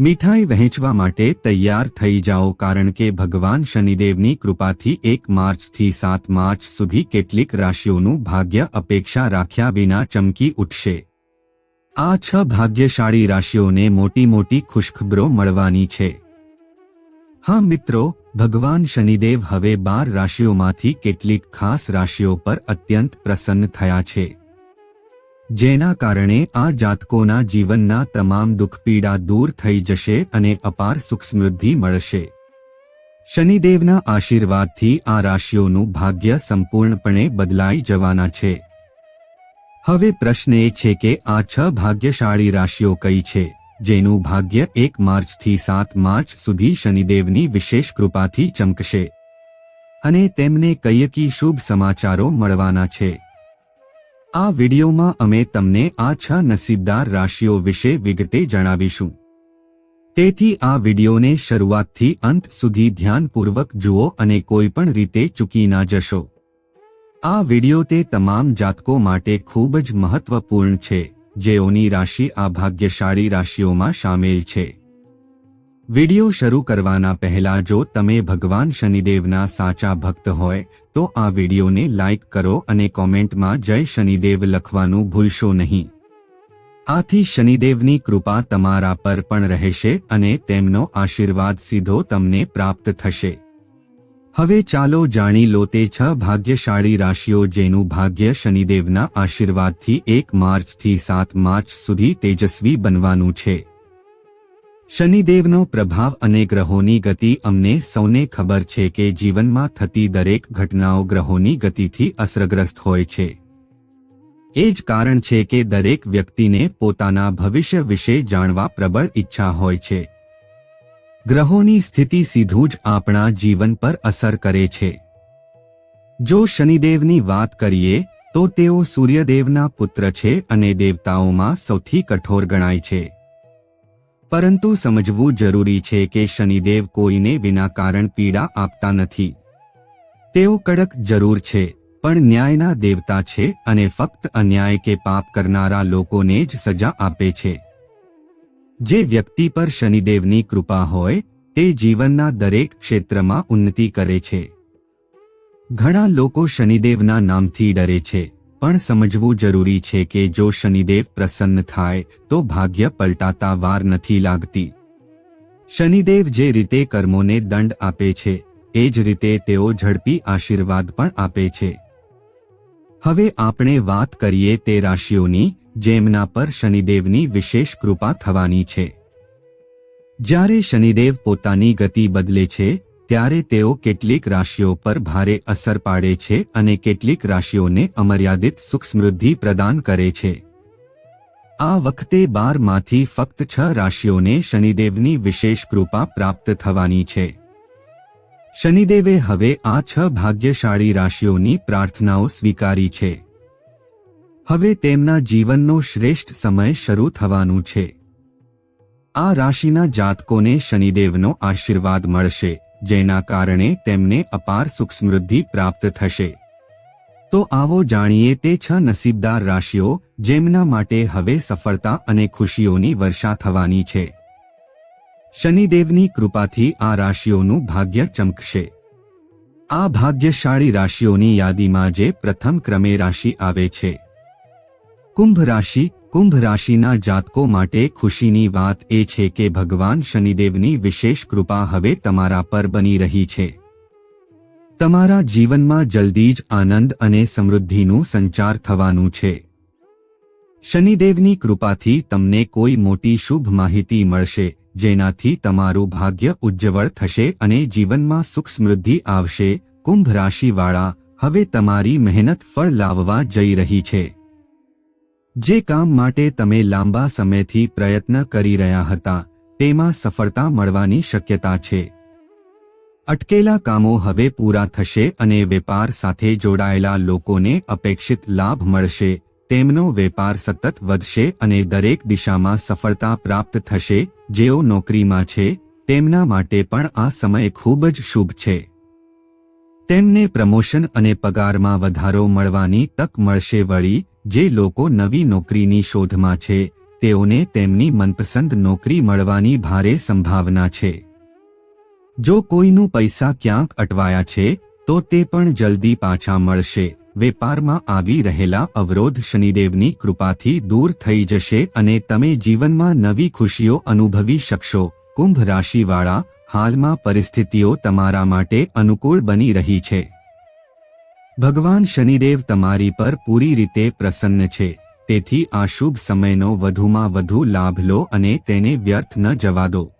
મીઠાઈ વહેંચવા માટે તૈયાર થઈ જાઓ કારણ કે ભગવાન શનિદેવની કૃપાથી એક માર્ચથી સાત માર્ચ સુધી કેટલીક રાશિઓનું ભાગ્ય અપેક્ષા રાખ્યા વિના ચમકી ઉઠશે. આ છ ભાગ્યશાળી રાશિઓને મોટી મોટી ખુશખબરો મળવાની છે. હા મિત્રો, ભગવાન શનિદેવ હવે બાર રાશિઓમાંથી કેટલીક ખાસ રાશિઓ પર અત્યંત પ્રસન્ન થયા છે. જેના કારણે આ જાતકોના જીવનના તમામ દુઃખ પીડા દૂર થઈ જશે અને અપાર સુખ સમૃદ્ધિ મળશે. શનિદેવના આશીર્વાદથી આ રાશિઓનું ભાગ્ય સંપૂર્ણપણે બદલાઈ જવાના છે. હવે પ્રશ્ન એ છે કે આ છ ભાગ્યશાળી રાશિઓ કઈ છે, જેનું ભાગ્ય એક માર્ચથી સાત માર્ચ સુધી શનિદેવની વિશેષ કૃપાથી ચમકશે. અને તેમને કયકી શુભ સમાચારો મળવાના છે. આ વિડિયોમાં અમે તમને આ છ નસીબદાર રાશિઓ વિશે વિગતે જણાવીશું. તેથી આ વિડિયોને શરૂઆતથી અંત સુધી ધ્યાનપૂર્વક જુઓ અને કોઈ પણ રીતે ચૂકી ના જશો. આ વિડિયો તે તમામ જાતકો માટે ખૂબ જ મહત્વપૂર્ણ છે, જેઓની રાશિ આ ભાગ્યશાળી રાશિઓમાં સામેલ છે. વિડિયો શરૂ કરવાના પહેલા જો તમે ભગવાન શનિદેવના સાચા ભક્ત હોય, તો આ વિડિયોને લાઇક કરો અને કોમેન્ટમાં જય શનિદેવ લખવાનું ભૂલશો નહીં. આથી શનિદેવની કૃપા તમારા પર પણ રહેશે અને તેમનો આશીર્વાદ સીધો તમને પ્રાપ્ત થશે. હવે ચાલો જાણી લો તે છ ભાગ્યશાળી રાશિઓ જેનું ભાગ્ય શનિદેવના આશીર્વાદથી એક માર્ચથી સાત માર્ચ સુધી તેજસ્વી બનવાનું છે. શનિદેવનો પ્રભાવ અને ગ્રહોની ગતિ અમને સૌને ખબર છે કે જીવનમાં થતી દરેક ઘટનાઓ ગ્રહોની ગતિથી અસરગ્રસ્ત હોય છે. એ જ કારણ છે કે દરેક વ્યક્તિને પોતાના ભવિષ્ય વિશે જાણવા પ્રબળ ઈચ્છા હોય છે. ગ્રહોની સ્થિતિ સીધું જ આપણા જીવન પર અસર કરે છે. જો શનિદેવની વાત કરીએ, તો તેઓ સૂર્યદેવના પુત્ર છે અને દેવતાઓમાં સૌથી કઠોર ગણાય છે. પરંતુ સમજવું જરૂરી છે કે શનિદેવ કોઈને વિના કારણ પીડા આપતા નથી. તેઓ કડક જરૂર છે, પણ ન્યાયના દેવતા છે અને ફક્ત અન્યાય કે પાપ કરનારા લોકોને જ સજા આપે છે. જે વ્યક્તિ પર શનિદેવની કૃપા હોય, તે જીવનના દરેક ક્ષેત્રમાં ઉન્નતિ કરે છે. ઘણા લોકો શનિદેવના નામથી ડરે છે. પણ સમજવું જરૂરી છે કે જો શનિદેવ પ્રસન્ન થાય, તો ભાગ્ય પલટાતા વાર નથી લાગતી. શનિદેવ જે રીતે કર્મોને દંડ આપે છે, એ જ રીતે તેઓ ઝડપી આશીર્વાદ પણ આપે છે. હવે આપણે વાત કરીએ તે રાશિઓની, જેમના પર શનિદેવની વિશેષ કૃપા થવાની છે. જ્યારે શનિદેવ પોતાની ગતિ બદલે છે ત્યારે તેઓ કેટલીક રાશિઓ પર ભારે અસર પાડે છે અને કેટલીક રાશિઓને અમર્યાદિત સુખ સમૃદ્ધિ પ્રદાન કરે છે. આ વખતે બારમાંથી ફક્ત છ રાશિઓને શનિદેવની વિશેષ કૃપા પ્રાપ્ત થવાની છે. શનિદેવે હવે આ છ ભાગ્યશાળી રાશિઓની પ્રાર્થનાઓ સ્વીકારી છે. હવે તેમના જીવનનો શ્રેષ્ઠ સમય શરૂ થવાનું છે. આ રાશિના જાતકોને શનિદેવનો આશીર્વાદ મળશે. જેના કારણે તેમને અપાર સુખ સમૃદ્ધિ પ્રાપ્ત થશે. તો આવો જાણીએ તે છ નસીબદાર રાશિઓ જેમના માટે હવે સફળતા અને ખુશીઓની વર્ષા થવાની છે. શનિદેવની કૃપાથી આ રાશિઓનું ભાગ્ય ચમકશે. આ ભાગ્યશાળી રાશિઓની યાદીમાં જે પ્રથમ ક્રમે રાશિ આવે છે. કુંભ રાશિ, કુંભ રાશિના જાતકો માટે ખુશીની વાત એ છે કે ભગવાન શનિદેવની વિશેષ કૃપા હવે તમારા પર બની રહી છે. તમારા જીવનમાં જલ્દી જ આનંદ અને સમૃદ્ધિનું સંચાર થવાનું છે. શનિદેવની કૃપાથી તમને કોઈ મોટી શુભ માહિતી મળશે, જેનાથી તમારું ભાગ્ય ઉજ્જવળ થશે અને જીવનમાં સુખ સમૃદ્ધિ આવશે. કુંભ રાશિવાળા, હવે તમારી મહેનત ફળ લાવવા જઈ રહી છે. જે કામ માટે તમે લાંબા સમયથી પ્રયત્ન કરી રહ્યા હતા, તેમાં સફળતા મળવાની શક્યતા છે. અટકેલા કામો હવે પૂરા થશે અને વેપાર સાથે જોડાયેલા લોકોને અપેક્ષિત લાભ મળશે, તેમનો વેપાર સતત વધશે અને દરેક દિશામાં સફળતા પ્રાપ્ત થશે, જેઓ નોકરીમાં છે, તેમના માટે પણ આ સમય ખૂબ જ શુભ છે. તેમને પ્રમોશન અને પગારમાં વધારો મળવાની તક મળશે વળી જે લોકો નવી નોકરીની શોધમાં છે, તેઓને તેમની મનપસંદ નોકરી મળવાની ભારે સંભાવના છે. જો કોઈનું પૈસા ક્યાંક અટવાયા છે, તો તે પણ જલ્દી પાછા મળશે. વેપારમાં આવી રહેલા અવરોધ શનિદેવની કૃપાથી દૂર થઈ જશે અને તમે જીવનમાં નવી ખુશીઓ અનુભવી શકશો. કુંભ રાશિવાળા, હાલમાં પરિસ્થિતિઓ તમારા માટે અનુકૂળ બની રહી છે. ભગવાન શનિદેવ તમારી પર પૂરી રીતે પ્રસન્ન છે. તેથી આ શુભ સમયનો વધુમાં વધુ લાભ લો અને તેને વ્યર્થ ન જવા દો.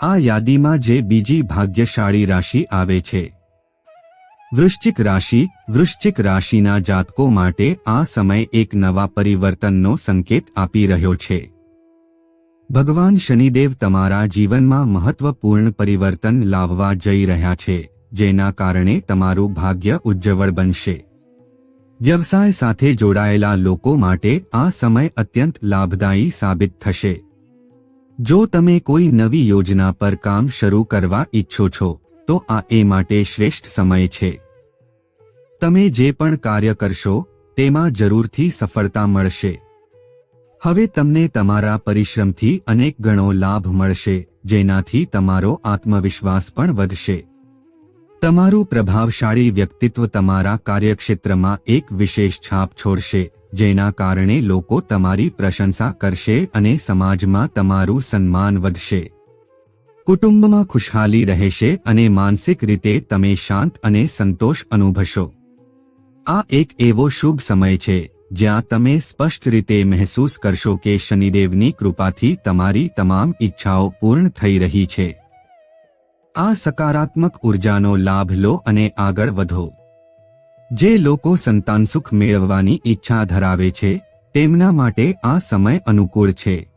આ યાદીમાં જે બીજી ભાગ્યશાળી રાશિ આવે છે. વૃશ્ચિક રાશિ, વૃશ્ચિક રાશિના જાતકો માટે આ સમય એક નવા પરિવર્તનનો સંકેત આપી રહ્યો છે. ભગવાન શનિદેવ તમારા જીવનમાં મહત્વપૂર્ણ પરિવર્તન લાવવા જઈ રહ્યા છે. જેના કારણે તમારું ભાગ્ય ઉજ્જવળ બનશે. વ્યવસાય સાથે જોડાયેલા લોકો માટે આ સમય અત્યંત લાભદાયી સાબિત થશે. જો તમે કોઈ નવી યોજના પર કામ શરૂ કરવા ઈચ્છો છો, તો આ એ માટે શ્રેષ્ઠ સમય છે. તમે જે પણ કાર્ય કરશો, તેમાં જરૂરથી સફળતા મળશે. હવે તમને તમારા પરિશ્રમથી અનેક ગણો લાભ મળશે, જેનાથી તમારો આત્મવિશ્વાસ પણ વધશે. તમારું પ્રભાવશાળી વ્યક્તિત્વ તમારા કાર્યક્ષેત્રમાં એક વિશેષ છાપ છોડશે, જેના કારણે લોકો તમારી પ્રશંસા કરશે અને સમાજમાં તમારું સન્માન વધશે. કુટુંબમાં ખુશહાલી રહેશે અને માનસિક રીતે તમે શાંત અને સંતોષ અનુભવશો. આ એક એવો શુભ સમય છે, જ્યાં તમે સ્પષ્ટ રીતે મહેસૂસ કરશો કે શનિદેવની કૃપાથી તમારી તમામ ઈચ્છાઓ પૂર્ણ થઈ રહી છે. આ સકારાત્મક ઉર્જાનો લાભ લો અને આગળ વધો. જે લોકો સંતાન સુખ મેળવવાની ઈચ્છા ધરાવે છે, તેમના માટે આ સમય અનુકૂળ છે.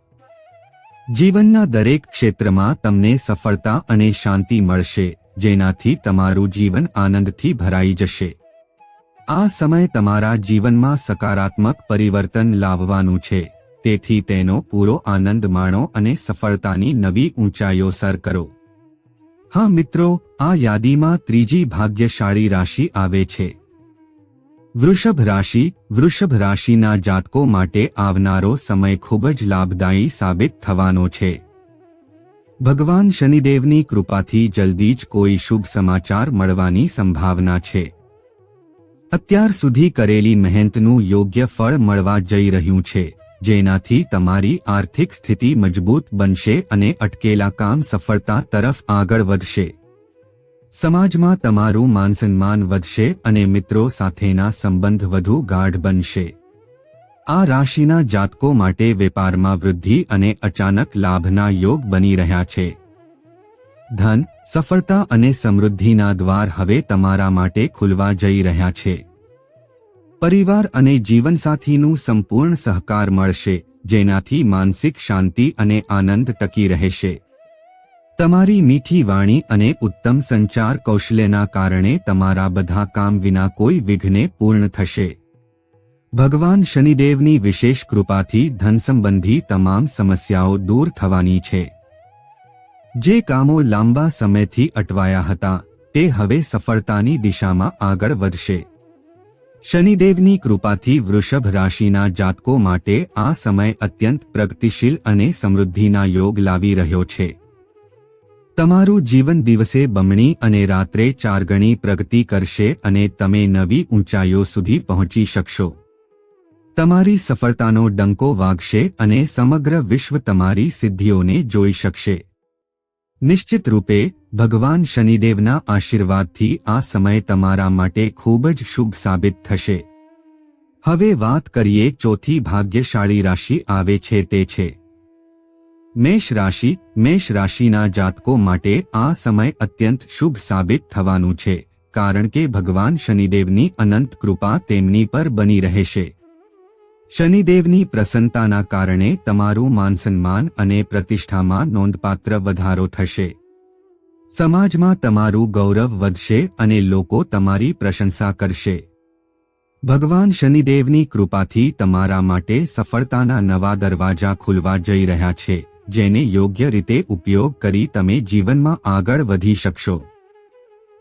જીવનના દરેક ક્ષેત્રમાં તમને સફળતા અને શાંતિ મળશે, જેનાથી તમારું જીવન આનંદથી ભરાઈ જશે. આ સમય તમારા જીવનમાં સકારાત્મક પરિવર્તન લાવવાનું છે, તેથી તેનો પૂરો આનંદ માણો અને સફળતાની નવી ઊંચાઈઓ સર કરો. હા મિત્રો, આ યાદીમાં ત્રીજી ભાગ્યશાળી રાશિ આવે છે. વૃષભ રાશિ, વૃષભ રાશિના જાતકો માટે આવનારો સમય ખૂબ જ લાભદાયી સાબિત થવાનો છે. ભગવાન શનિદેવની કૃપાથી જલ્દી જ કોઈ શુભ સમાચાર મળવાની સંભાવના છે. અત્યાર સુધી કરેલી મહેનતનું યોગ્ય ફળ મળવા જઈ રહ્યું છે. જેનાથી તમારી આર્થિક સ્થિતિ મજબૂત બનશે અને અટકેલા કામ સફળતા તરફ આગળ વધશે. સમાજમાં તમારું માનસન્માન વધશે અને મિત્રો સાથેના સંબંધ વધુ ગાઢ બનશે. આ રાશિના જાતકો માટે વેપારમાં વૃદ્ધિ અને અચાનક લાભના યોગ બની રહ્યા છે. ધન, સફળતા અને સમૃદ્ધિના દ્વાર હવે તમારા માટે ખુલવા જઈ રહ્યા છે. પરિવાર અને જીવનસાથીનું સંપૂર્ણ સહકાર મળશે, જેનાથી માનસિક શાંતિ અને આનંદ ટકી રહેશે. તમારી મીઠી વાણી અને ઉત્તમ સંચાર કૌશલ્યના કારણે તમારા બધા કામ વિના કોઈ વિઘ્ને પૂર્ણ થશે. ભગવાન શનિદેવની વિશેષ કૃપાથી ધન સંબંધી તમામ સમસ્યાઓ દૂર થવાની છે. જે કામો લાંબા સમયથી અટવાયા હતા, તે હવે સફળતાની દિશામાં આગળ વધશે. શનિદેવની કૃપાથી વૃષભ રાશિના જાતકો માટે આ સમય અત્યંત પ્રગતિશીલ અને સમૃદ્ધિના યોગ લાવી રહ્યો છે. તમારું જીવન દિવસે બમણી અને રાત્રે ચાર ગણી પ્રગતિ કરશે અને તમે નવી ઊંચાઈઓ સુધી પહોંચી શકશો. તમારી સફળતાનો ડંકો વાગશે અને સમગ્ર વિશ્વ તમારી સિદ્ધિઓને જોઈ શકશે. નિશ્ચિત રૂપે, ભગવાન શનિદેવના આશીર્વાદથી આ સમય તમારા માટે ખૂબ જ શુભ સાબિત થશે. હવે વાત કરીએ ચોથી ભાગ્યશાળી રાશિ આવે છે તે છે. મેષ રાશિ, મેષ રાશિના જાતકો માટે આ સમય અત્યંત શુભ સાબિત થવાનું છે, કારણ કે ભગવાન શનિદેવની અનંત કૃપા તેમની પર બની રહેશે. શનિદેવની પ્રસન્નતાના કારણે તમારું માનસન્માન અને પ્રતિષ્ઠામાં નોંધપાત્ર વધારો થશે. સમાજમાં તમારું ગૌરવ વધશે અને લોકો તમારી પ્રશંસા કરશે. ભગવાન શનિદેવની કૃપાથી તમારા માટે સફળતાના નવા દરવાજા ખુલવા જઈ રહ્યા છે, જેને યોગ્ય રીતે ઉપયોગ કરી તમે જીવનમાં આગળ વધી શકશો.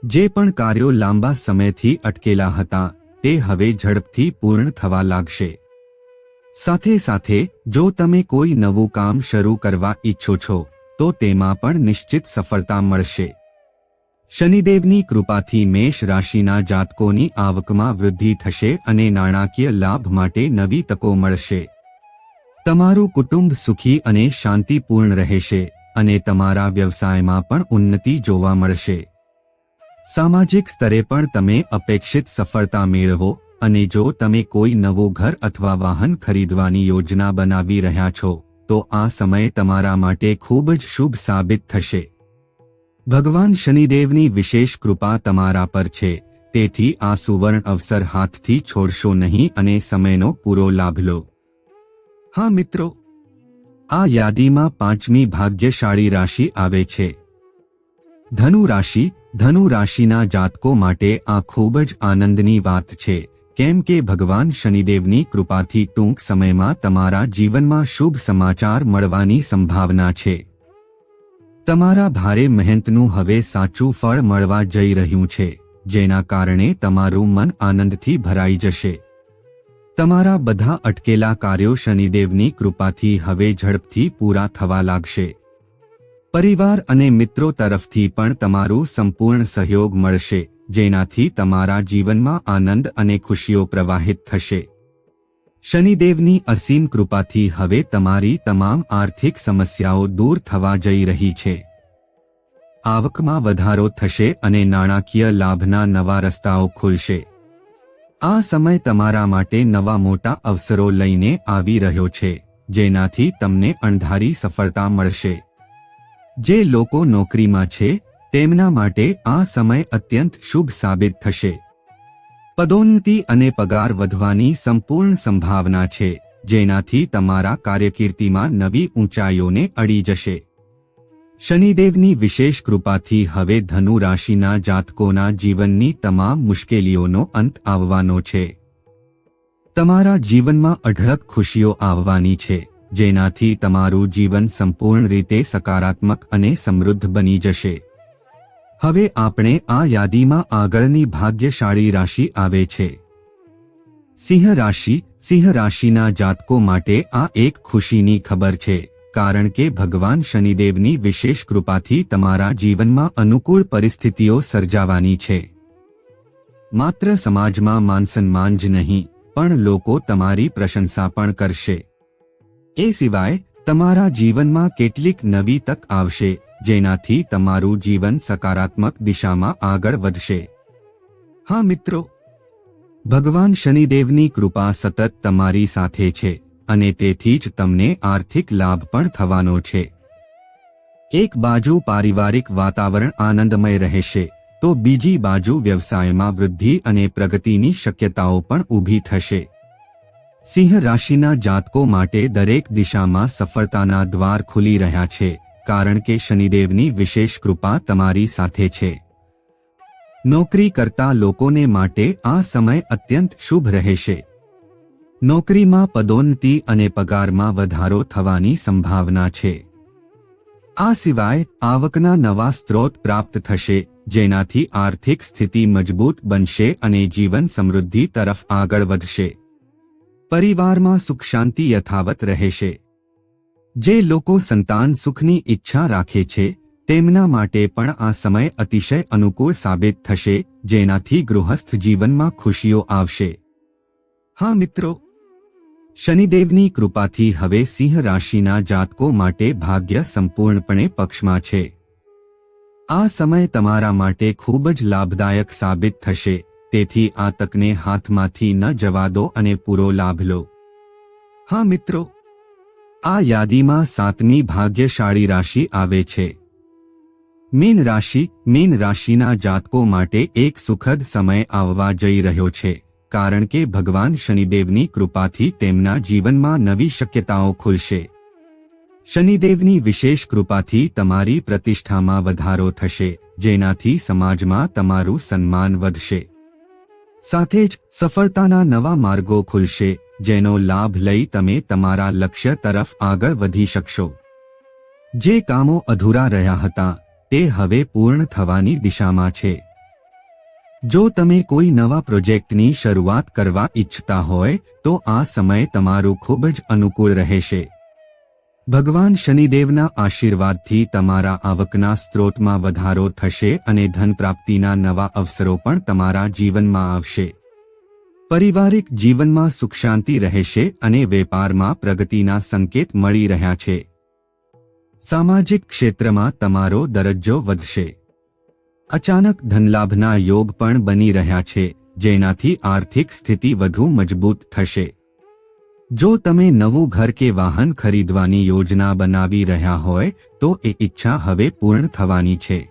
જે પણ કાર્યો લાંબા સમયથી અટકેલા હતા, તે હવે ઝડપથી પૂર્ણ થવા લાગશે. સાથે સાથે, જો તમે કોઈ નવું કામ શરૂ કરવા ઈચ્છો છો, તો તેમાં પણ નિશ્ચિત સફળતા મળશે. શનિદેવની કૃપાથી મેષ રાશિના જાતકોની આવકમાં વૃદ્ધિ થશે અને નાણાકીય લાભ માટે નવી તકો મળશે. તમારું કુટુંબ સુખી અને શાંતિપૂર્ણ રહેશે અને તમારા વ્યવસાયમાં પણ ઉન્નતિ જોવા મળશે. સામાજિક સ્તરે પણ તમે અપેક્ષિત સફળતા મેળવો અને જો તમે કોઈ નવું ઘર અથવા વાહન ખરીદવાની યોજના બનાવી રહ્યા છો, તો આ સમય તમારા માટે ખૂબ જ શુભ સાબિત થશે. ભગવાન શનિદેવની વિશેષ કૃપા તમારા પર છે, તેથી આ સુવર્ણ અવસર હાથથી છોડશો નહીં અને સમયનો પૂરો લાભ લો. હા મિત્રો, આ યાદીમાં પાંચમી ભાગ્યશાળી રાશિ આવે છે. ધનુ રાશિ ધનુ રાશિના જાતકો માટે આ ખૂબ જ આનંદની વાત છે. કેમ કે ભગવાન શનિદેવની કૃપાથી ટૂંક સમયમાં તમારા જીવનમાં શુભ સમાચાર મળવાની સંભાવના છે. તમારા ભારે મહેનતનું હવે સાચું ફળ મળવા જઈ રહ્યું છે, જેના કારણે તમારું મન આનંદથી ભરાઈ જશે. તમારા બધા અટકેલા કાર્યો શનિદેવની કૃપાથી હવે ઝડપથી પૂરા થવા લાગશે. પરિવાર અને મિત્રો તરફથી પણ તમારું સંપૂર્ણ સહયોગ મળશે. જેનાથી તમારા જીવનમાં આનંદ અને ખુશીઓ પ્રવાહિત થશે. શનિદેવની અસીમ કૃપાથી હવે તમારી તમામ આર્થિક સમસ્યાઓ દૂર થવા જઈ રહી છે. આવકમાં વધારો થશે અને નાણાકીય લાભના નવા રસ્તાઓ ખુલશે. આ સમય તમારા માટે નવા મોટા અવસરો લઈને આવી રહ્યો છે, જેનાથી તમને અણધારી સફળતા મળશે. જે લોકો નોકરીમાં છે તેમના માટે આ સમય અત્યંત શુભ સાબિત થશે. પદોન્નતિ અને પગાર વધવાની સંપૂર્ણ સંભાવના છે, જેનાથી તમારા કાર્યકીર્તિમાં નવી ઊંચાઈઓને અડી જશે. શનિદેવની વિશેષ કૃપાથી હવે ધનુ રાશિના જાતકોના જીવનની તમામ મુશ્કેલીઓનો અંત આવવાનો છે. તમારા જીવનમાં અઢળક ખુશીઓ આવવાની છે, જેનાથી તમારું જીવન સંપૂર્ણ રીતે સકારાત્મક અને સમૃદ્ધ બની જશે. હવે આપણે આ યાદીમાં આગળની ભાગ્યશાળી રાશિ આવે છે. સિંહ રાશિ, સિંહ રાશિના જાતકો માટે આ એક ખુશીની ખબર છે, કારણ કે ભગવાન શનિદેવની વિશેષ કૃપાથી તમારા જીવનમાં અનુકૂળ પરિસ્થિતિઓ સર્જાવાની છે. માત્ર સમાજમાં માનસન્માન જ નહીં, પણ લોકો તમારી પ્રશંસા પણ કરશે. એ સિવાય તમારા જીવનમાં કેટલીક નવી તક આવશે, જેનાથી તમારું જીવન સકારાત્મક દિશામાં આગળ વધશે. હા મિત્રો, ભગવાન શનિદેવની કૃપા સતત તમારી સાથે છે, અને તેથી જ તમને આર્થિક લાભ પણ થવાનો છે. એક બાજુ પારિવારિક વાતાવરણ આનંદમય રહેશે, તો બીજી બાજુ વ્યવસાયમાં વૃદ્ધિ અને પ્રગતિની શક્યતાઓ પણ ઊભી થશે. સિંહ રાશિના જાતકો માટે દરેક દિશામાં સફળતાના દ્વાર ખુલી રહ્યા છે, કારણ કે શનિદેવની વિશેષ કૃપા તમારી સાથે છે. નોકરી કરતા લોકોને માટે આ સમય અત્યંત શુભ રહેશે. નોકરીમાં પદોન્નતિ અને પગારમાં વધારો થવાની સંભાવના છે. આ સિવાય આવકના નવા સ્ત્રોત પ્રાપ્ત થશે, જેનાથી આર્થિક સ્થિતિ મજબૂત બનશે અને જીવન સમૃદ્ધિ તરફ આગળ વધશે. પરિવારમાં સુખ શાંતિ યથાવત રહેશે જે લોકો સંતાન સુખની ઈચ્છા રાખે છે, તેમના માટે પણ આ સમય અતિશય અનુકૂળ સાબિત થશે, જેનાથી ગૃહસ્થ જીવનમાં ખુશીઓ આવશે. હા મિત્રો, શનિદેવની કૃપાથી હવે સિંહ રાશિના જાતકો માટે ભાગ્ય સંપૂર્ણપણે પક્ષમાં છે. આ સમય તમારા માટે ખૂબ જ લાભદાયક સાબિત થશે. તેથી આ તકને હાથમાંથી ન જવા દો અને પૂરો લાભ લો. હા, મિત્રો. આ યાદીમાં સાતમી ભાગ્યશાળી રાશિ આવે છે. મીન રાશિ, મીન રાશિના જાતકો માટે એક સુખદ સમય આવવા જઈ રહ્યો છે, કારણ કે ભગવાન શનિદેવની કૃપાથી તેમના જીવનમાં નવી શક્યતાઓ ખુલશે. શનિદેવની વિશેષ કૃપાથી તમારી પ્રતિષ્ઠામાં વધારો થશે, જેનાથી સમાજમાં તમારું સન્માન વધશે. સાથે જ સફળતાના નવા માર્ગો ખુલશે, જેનો લાભ લઈ તમે તમારા લક્ષ્ય તરફ આગળ વધી શકશો. જે કામો અધૂરા રહ્યા હતા, તે હવે પૂર્ણ થવાની દિશામાં છે. જો તમે કોઈ નવા પ્રોજેક્ટની શરૂઆત કરવા ઈચ્છતા હોય, તો આ સમય તમારું ખૂબ જ અનુકૂળ રહેશે. ભગવાન શનિદેવના આશીર્વાદથી તમારા આવકના સ્ત્રોતમાં વધારો થશે અને ધન પ્રાપ્તિના નવા અવસરો પણ તમારા જીવનમાં આવશે. પારિવારિક જીવનમાં સુખ શાંતિ રહેશે અને વેપારમાં પ્રગતિના સંકેત મળી રહ્યા છે. સામાજિક ક્ષેત્રમાં તમારો દરજ્જો વધશે. અચાનક ધનલાભના યોગ પણ બની રહ્યા છે, જેનાથી આર્થિક સ્થિતિ વધુ મજબૂત થશે. જો તમે નવું ઘર કે વાહન ખરીદવાની યોજના બનાવી રહ્યા હોય, તો એ ઈચ્છા હવે પૂર્ણ થવાની છે.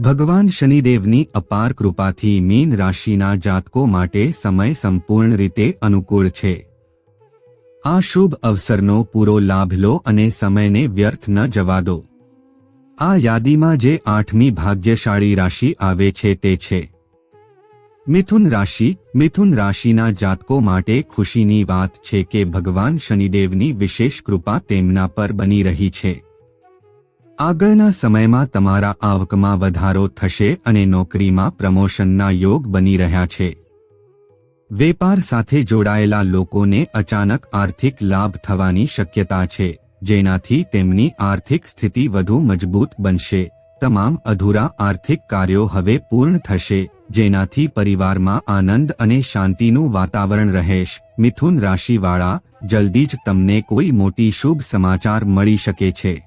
ભગવાન શનિદેવની અપાર કૃપાથી મીન રાશિના જાતકો માટે સમય સંપૂર્ણ રીતે અનુકૂળ છે. આ શુભ અવસરનો પૂરો લાભ લો અને સમયને વ્યર્થ ન જવા દો. આ યાદીમાં જે આઠમી ભાગ્યશાળી રાશિ આવે છે તે છે. મિથુન રાશિ, મિથુન રાશિના જાતકો માટે ખુશીની વાત છે કે ભગવાન શનિદેવની વિશેષ કૃપા તેમના પર બની રહી છે. આગળના સમયમાં તમારા આવકમાં વધારો થશે અને નોકરીમાં પ્રમોશનના યોગ બની રહ્યા છે. વેપાર સાથે જોડાયેલા લોકોને અચાનક આર્થિક લાભ થવાની શક્યતા છે, જેનાથી તેમની આર્થિક સ્થિતિ વધુ મજબૂત બનશે. તમામ અધૂરા આર્થિક કાર્યો હવે પૂર્ણ થશે. જેનાથી પરિવારમાં આનંદ અને શાંતિનું વાતાવરણ રહેશ મિથુન રાશિવાળા, જલ્દી જ તમને કોઈ મોટી શુભ સમાચાર મળી શકે છે.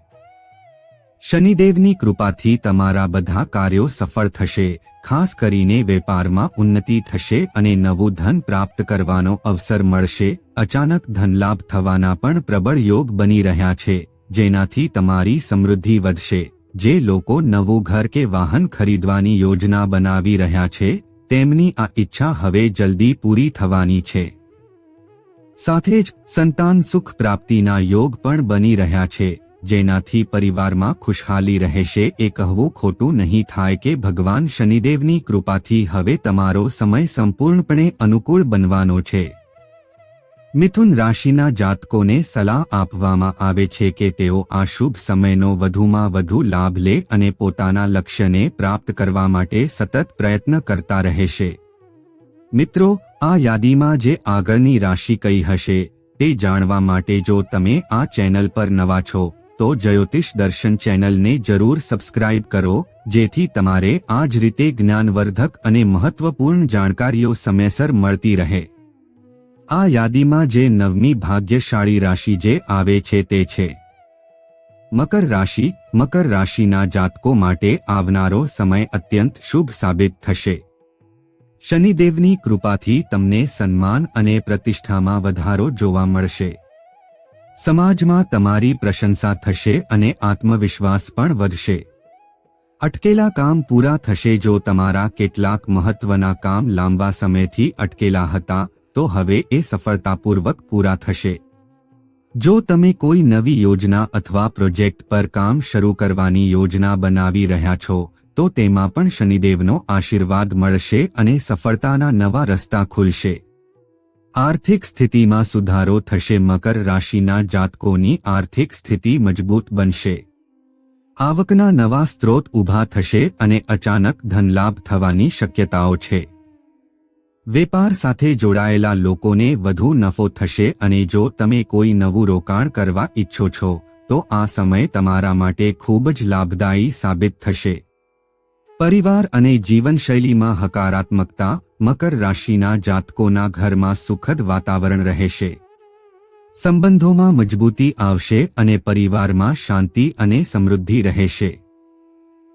શનિદેવની કૃપાથી તમારા બધા કાર્યો સફળ થશે. ખાસ કરીને વેપારમાં ઉન્નતિ થશે અને નવું ધન પ્રાપ્ત કરવાનો અવસર મળશે. અચાનક ધનલાભ થવાના પણ પ્રબળ યોગ બની રહ્યા છે, જેનાથી તમારી સમૃદ્ધિ વધશે. જે લોકો નવું ઘર કે વાહન ખરીદવાની યોજના બનાવી રહ્યા છે, તેમની આ ઈચ્છા હવે જલ્દી પૂરી થવાની છે. સાથે જ સંતાન સુખ પ્રાપ્તિના યોગ પણ બની રહ્યા છે, જેનાથી પરિવારમાં ખુશહાલી રહેશે એ કહેવું ખોટું નહીં થાય કે ભગવાન શનિદેવની કૃપાથી હવે તમારો સમય સંપૂર્ણપણે અનુકૂળ બનવાનો છે. મિથુન રાશિના જાતકોને સલાહ આપવામાં આવે છે કે તેઓ આ શુભ સમયનો વધુમાં વધુ લાભ લે અને પોતાના લક્ષ્યને પ્રાપ્ત કરવા માટે સતત પ્રયત્ન કરતા રહેશે. મિત્રો, આ યાદીમાં જે આગળની રાશિ કઈ હશે, તે જાણવા માટે જો તમે આ ચેનલ પર નવા છો, તો જ્યોતિષ દર્શન ચેનલને જરૂર સબસ્ક્રાઇબ કરો, જેથી તમારે આ જ રીતે જ્ઞાનવર્ધક અને મહત્વપૂર્ણ જાણકારીઓ સમયસર મળતી રહે. આ યાદીમાં જે નવમી ભાગ્યશાળી રાશિ જે આવે છે તે છે. મકર રાશિ, મકર રાશિના જાતકો માટે આવનારો સમય અત્યંત શુભ સાબિત થશે. શનિદેવની કૃપાથી તમને સન્માન અને પ્રતિષ્ઠામાં વધારો જોવા મળશે. સમાજમાં તમારી પ્રશંસા થશે અને આત્મવિશ્વાસ પણ વધશે. અટકેલા કામ પૂરા થશે જો તમારા કેટલાક મહત્વના કામ લાંબા સમયથી અટકેલા હતા તો હવે એ સફળતાપૂર્વક પૂરા થશે. જો તમે કોઈ નવી યોજના અથવા પ્રોજેક્ટ પર કામ શરૂ કરવાની યોજના બનાવી રહ્યા છો, તો તેમાં પણ શનિદેવનો આશીર્વાદ મળશે અને સફળતાના નવા રસ્તા ખુલશે. આર્થિક સ્થિતિમાં સુધારો થશે, મકર રાશિના જાતકોની આર્થિક સ્થિતિ મજબૂત બનશે. આવકના નવા સ્ત્રોત ઊભા થશે અને અચાનક ધનલાભ થવાની શક્યતાઓ છે. વેપાર સાથે જોડાયેલા લોકોને વધુ નફો થશે અને જો તમે કોઈ નવું રોકાણ કરવા ઈચ્છો છો, તો આ સમય તમારા માટે ખૂબ જ લાભદાયી સાબિત થશે. પરિવાર અને જીવનશૈલીમાં હકારાત્મકતા, મકર રાશિના જાતકોના ઘરમાં સુખદ વાતાવરણ રહેશે. સંબંધોમાં મજબૂતી આવશે અને પરિવારમાં શાંતિ અને સમૃદ્ધિ રહેશે.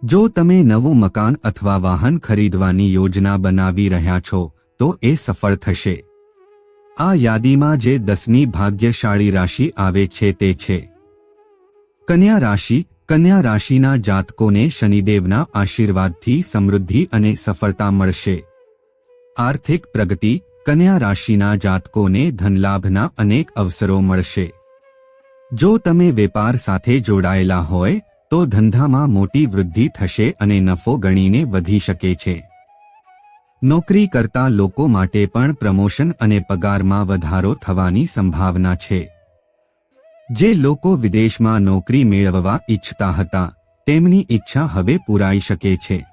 જો તમે નવું મકાન અથવા વાહન ખરીદવાની યોજના બનાવી રહ્યા છો તો એ સફળ થશે. આ યાદીમાં જે દસમી ભાગ્યશાળી રાશિ આવે છે તે છે. કન્યા રાશિ, કન્યા રાશિના જાતકોને શનિદેવના આશીર્વાદથી સમૃદ્ધિ અને સફળતા મળશે. આર્થિક પ્રગતિ, કન્યા રાશિના જાતકોને ધનલાભના અનેક અવસરો મળશે. જો તમે વેપાર સાથે જોડાયેલા હોય, તો ધંધામાં મોટી વૃદ્ધિ થશે અને નફો ગણીને વધી શકે છે. નોકરી કરતા લોકો માટે પણ પ્રમોશન અને પગારમાં વધારો થવાની સંભાવના છે. જે લોકો વિદેશમાં નોકરી મેળવવા ઈચ્છતા હતા, તેમની ઈચ્છા હવે પૂરાઈ શકે છે.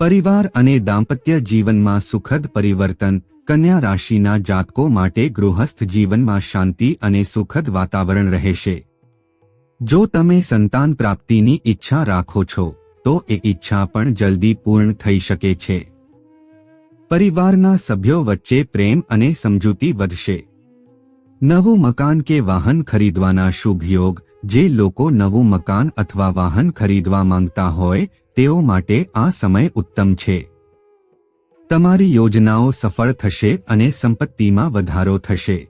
પરિવાર અને દાંપત્ય જીવનમાં સુખદ પરિવર્તન, કન્યા રાશિના જાતકો માટે ગૃહસ્થ જીવનમાં શાંતિ અને સુખદ વાતાવરણ રહેશે. જો તમે સંતાન પ્રાપ્તિની ઈચ્છા રાખો છો, તો એ ઈચ્છા પણ જલ્દી પૂર્ણ થઈ શકે છે. પરિવારના સભ્યો વચ્ચે પ્રેમ અને સમજૂતી વધશે. નવું મકાન કે વાહન ખરીદવાના શુભ યોગ, જે લોકો નવું મકાન અથવા વાહન ખરીદવા માંગતા હોય, તેઓ માટે આ સમય ઉત્તમ છે. તમારી યોજનાઓ સફળ થશે અને સંપત્તિમાં વધારો થશે.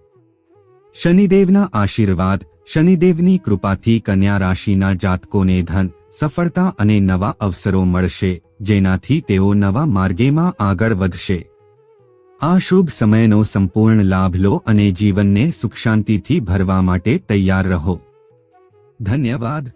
શનિદેવના આશીર્વાદ, શનિદેવની કૃપાથી કન્યા રાશિના જાતકોને ધન સફળતા અને નવા અવસરો મળશે, જેનાથી તેઓ નવા માર્ગેમાં આગળ વધશે. આ શુભ સમયનો સંપૂર્ણ લાભ લો અને જીવનને સુખ શાંતિથી ભરવા માટે તૈયાર રહો. ધન્યવાદ.